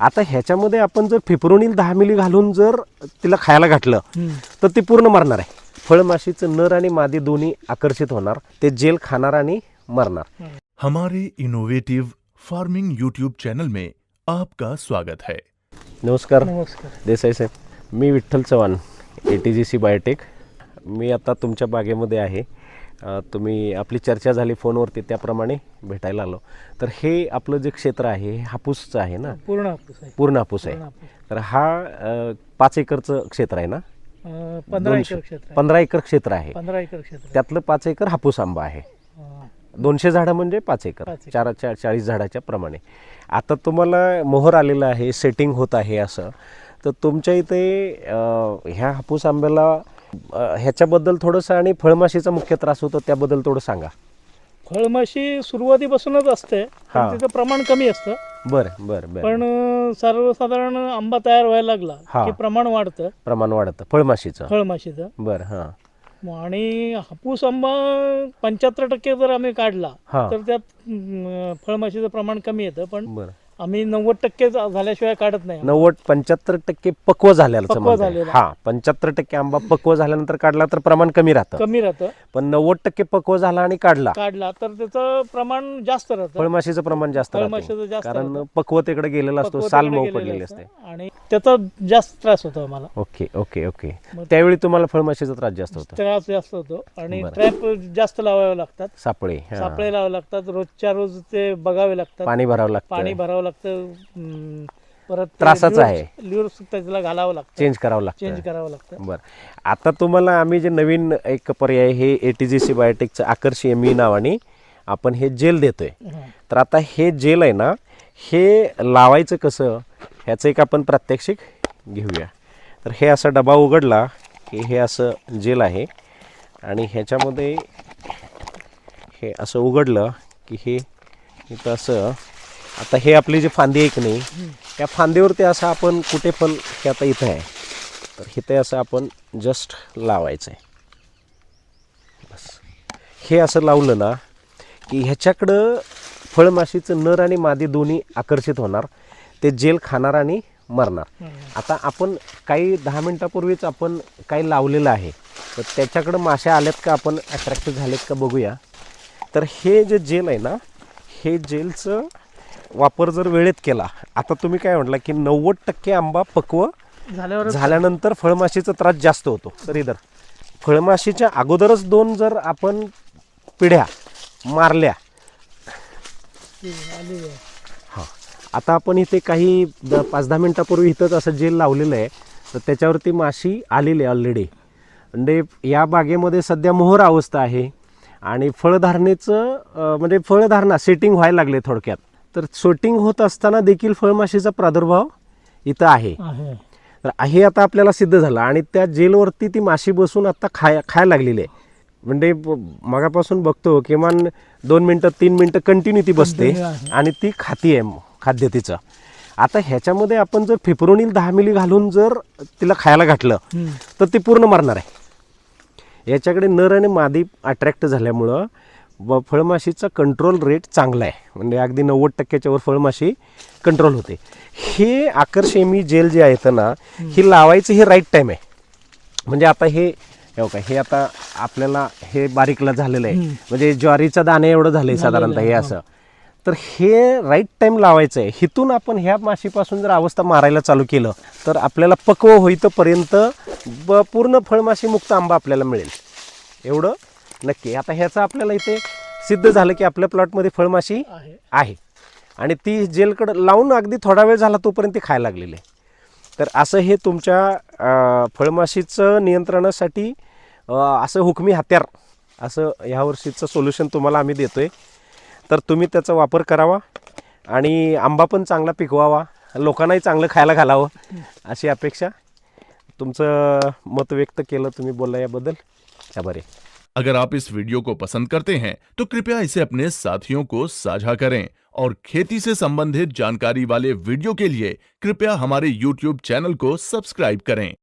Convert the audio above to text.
आता ह्याच्यामध्ये आपण जर फिप्रोनिल दहा मिली घालून जर तिला खायला घातलं. तर ती पूर्ण मरणार आहे. फळमाशीचं नर आणि मादी दोन्ही आकर्षित होणार. ते जेल खाणार आणि मरणार. हमारे इनोवेटिव फार्मिंग यूट्यूब चैनल में आपका स्वागत है। नमस्कार. नमस्कार. देसाई साहेब मी Vitthal Chavan A T G C biotech मी आता तुमच्या बागेमध्ये आहे. तुम्ही आपली चर्चा झाली फोनवरती त्याप्रमाणे भेटायला आलो. तर हे आपलं जे क्षेत्र आहे हे हापूसचं आहे ना? पूर्ण हापूस आहे. पूर्ण हापूस आहे. तर हा पाच एकरचं क्षेत्र आहे ना? पंधरा एकर क्षेत्र. पंधरा एकर क्षेत्र आहे. पंधरा एकर क्षेत्र. त्यातलं पाच एकर हापूस आंबा आहे. दोनशे झाडं म्हणजे पाच एकर. चार चार चाळीस झाडाच्या प्रमाणे. आता तुम्हाला मोहर आलेलं आहे सेटिंग होत आहे असं. तर तुमच्या इथे ह्या हापूस आंब्याला ह्याच्याबद्दल थोडंसं आणि फळमाशीचा मुख्य त्रास होतो त्याबद्दल थोडं सांगा. फळमाशी सुरुवातीपासूनच असते हा. तिचं प्रमाण कमी असतं. बरं बरं बरं. पण अं, सर्वसाधारण आंबा तयार व्हायला लागला हा. की प्रमाण वाढतं. प्रमाण वाढतं फळमाशीचं. फळमाशीचं. बरं हां. आणि हापूस आंबा पंच्याहत्तर टक्के जर आम्ही काढला हा. तर त्यात अं, फळमाशीचं प्रमाण कमी येतं पण बरं. आम्ही नव्वद टक्के झाल्याशिवाय काढत नाही नव्वद पंच्याहत्तर टक्के पक्व पक्व. झालेलं. हा पंच्याहत्तर टक्के आंबा पक्व झाल्यानंतर काढला तर प्रमाण कमी राहतं कमी राहतं पण नव्वद टक्के पक्व झाला आणि काढला काढला तर त्याचं प्रमाण जास्त राहतं फळमाशीचं प्रमाण जास्त राहतं. फळमाशीचं जास्त कारण राहतं. पक्वतेकडे गेलेला असतो साल मऊ गेलेलं पडलेली असतं. असते आणि त्याचा जास्त त्रास होतो आम्हाला. Okay okay okay. मग- त्यावेळी तुम्हाला फळमाशीचा त्रास जास्त होता? त्रास जास्त होतो आणि बरं. ट्रॅप जास्त लावावे लागतात. सापळे हा. सापळे लावावे लागतात. रोजच्या रोज ते बघावे लागतात. पाणी भरावं पाणी लागतं भरावं लागतं. परत ते त्रासाचं आहे. लिव्हर त्याला घालावं लागतं. चेंज करावं चेंज लागतं करावं लागतं. बरं. आता तुम्हाला आम्ही जे नवीन एक पर्याय हे ए टी जी सी बायोटेकचं आकर्षी एम ई नावाने आपण हे जेल देतोय. हं. तर आता हे जेल आहे ना हे लावायचं कसं? ह्याचं एक आपण प्रात्यक्षिक घेऊया. तर हे असा डबा उघडला की हे असं जेल आहे आणि ह्याच्यामध्ये हे असं उघडलं की हे इथं असं आता हे आपली जी फांदी आहे की नाही त्या फांदीवरती असं आपण कुठे फल हे आता इथं आहे. तर इथे असं आपण जस्ट लावायचं आहे बस. हे असं लावलं ना की ह्याच्याकडं फळमाशीचं नर आणि मादी दोन्ही आकर्षित होणार. ते जेल खाणार आणि मरणार. आता आपण काही दहा मिनटापूर्वीच आपण काही लावलेलं आहे. तर त्याच्याकडं माश्या आल्यात का आपण अट्रॅक्टिव्ह झालेत का बघूया. तर हे जे जेल आहे ना हे जेलचं वापर जर वेळेत केला आता तुम्ही काय म्हटलं की नव्वद टक्के आंबा पक्व झाल्यावर झाल्यानंतर फळमाशीचा त्रास जास्त होतो. तर इधर फळमाशीच्या अगोदरच दोन जर आपण पिढ्या मारल्या आता आपण इथे काही द पाच दहा मिनटापूर्वी इथंच असं जेल लावलेलं आहे. तर त्याच्यावरती माशी आलेली आहे ऑलरेडी म्हणजे या बागेमध्ये सध्या मोहर अवस्था आहे. आणि फळधारणेचं म्हणजे फळधारणा सेटिंग व्हायला लागले थोडक्यात. तर सेटिंग होत असताना देखील फळमाशीचा प्रादुर्भाव इथं आहे. तर हे आता आपल्याला सिद्ध झालं. आणि त्या जेलवरती ती माशी बसून आता खाय खायला लागलेली आहे. म्हणजे मगापासून बघतो किमान दोन मिनटं तीन मिनटं कंटिन्यू ती बसते. आणि ती खाती आहे. खाद्य तिचं. आता ह्याच्यामध्ये आपण जर फिप्रोनिल दहा मिली घालून जर तिला खायला घातलं हं. तर ती पूर्ण मरणार आहे. याच्याकडे नर आणि मादी अट्रॅक्ट झाल्यामुळं व फळमाशीचा कंट्रोल रेट चांगला आहे. म्हणजे अगदी नव्वद टक्क्याच्या वर फळमाशी कंट्रोल होते. हे आकर्षेमी जेल जे आहेत ना ही लावायचं हे राईट टाईम आहे. म्हणजे आता हे हे बघा, हे आता आपल्याला हे बारीकला झालेलं आहे. म्हणजे ज्वारीचा दाणे एवढं झालंय साधारणतः हे असं. तर हे राईट टाइम लावायचं आहे हिथून आपण ह्या माशीपासून जर अवस्था मारायला चालू केलं तर आपल्याला पक्व होईतपर्यंत ब पूर्ण फळमाशी मुक्त आंबा आपल्याला मिळेल. एवढं नक्की. आता ह्याचं आपल्याला इथे सिद्ध झालं की आपल्या प्लॉटमध्ये फळमाशी आहे. आहे. आणि ती जेलकडं लावून अगदी थोडा वेळ झाला तोपर्यंत ती खायला लागलेली आहे. तर असं हे तुमच्या फळमाशीचं नियंत्रणासाठी असं हुकमी हत्यार असं ह्या वर्षीचं सोल्युशन तुम्हाला आम्ही देतोय. तर तुम्ही त्याचा वापर करावा आणि आंबा पण चांगला पिकवावा. लोकांनाही चांगलं खायला घालावं अशी अपेक्षा तुमचं मत व्यक्त केलं तुम्ही बोलला याबद्दल. आभारी अगर आप इस वीडियो को पसंद करते हैं तो कृपया इसे अपने साथियों को साझा करें और खेती से संबंधित जानकारी वाले वीडियो के लिए कृपया हमारे YouTube चैनल को सब्सक्राइब करें।